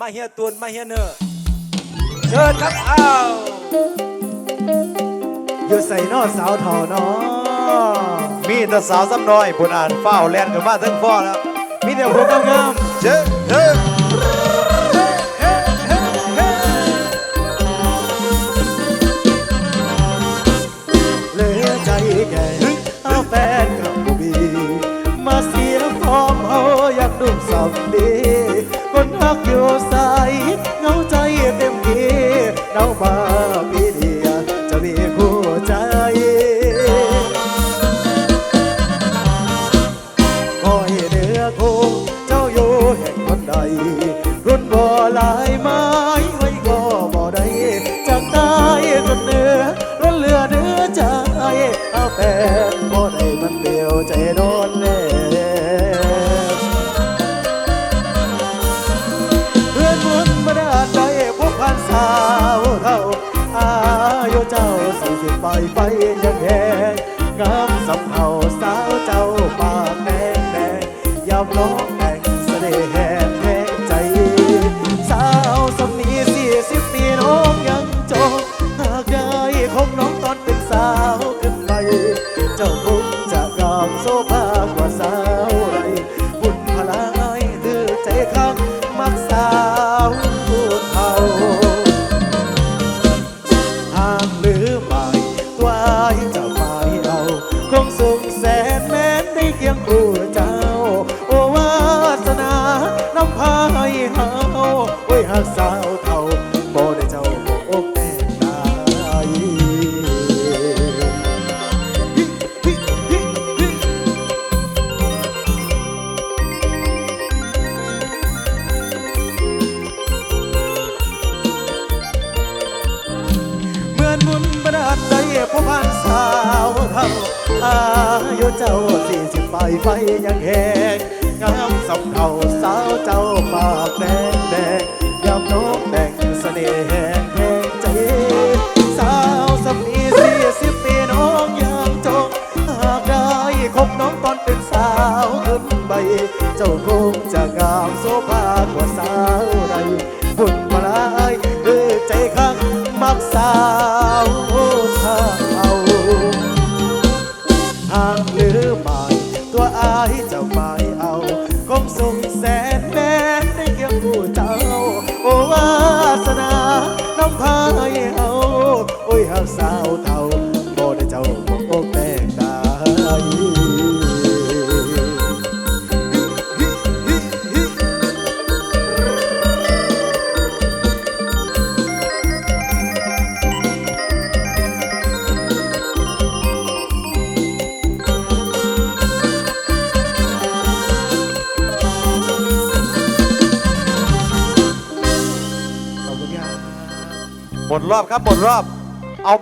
มาเฮียตูนมาเฮียเนอร์เชิญครับอ้าวอยู่ใส่นอสาวเท่านอมีแต่สาวซ้ำน้อยบนอ่านเฝ้าแลนกันมาทั้งฟ้อแล้วมีแต่หัวงามเชิญเชิญ ใดรุ่นบ่หลายไม้ไว้ก็บ่ได้จากใต้จนเหนือล้นเหลือเนื้อใจเอาแฟนบ่ได้มันเดียวใจโดนแน่เพื่อนมุนมาได้ใจพวกพันสาวเท่าอายุเจ้าสี่สิบไปไปยังแหาวขึ้นไป เจ้าคงจะกอบโซภากว่าสาวไร บุญพลายคือใจข้างมักสาวเท่าหากหรือไม่ตัวอายจะไม่เอา คงสุขแสนแม้นได้เคียงคู่ ระดาดใจผู้พันสาวเท่าอายุเจ้าสี่สิบไปไฟยังแหงงามสำเข่าสาวเจ้าปากแดงแดงยามนกแต่งเสน่ห์แหงแหงใจ สาวสมีสี่สิบปีน้องยังจงหากได้คบน้องตอนเป็นสาวขึ้นใบ เจ้าคงจะงามโซภากว่าสาวใดบุญ แสนแม่นได้เคียงผู้เจ้า โอวาสนา น้ำพายเอาโอ้ยหาสาว หมดรอบครับหมดรอบ เอา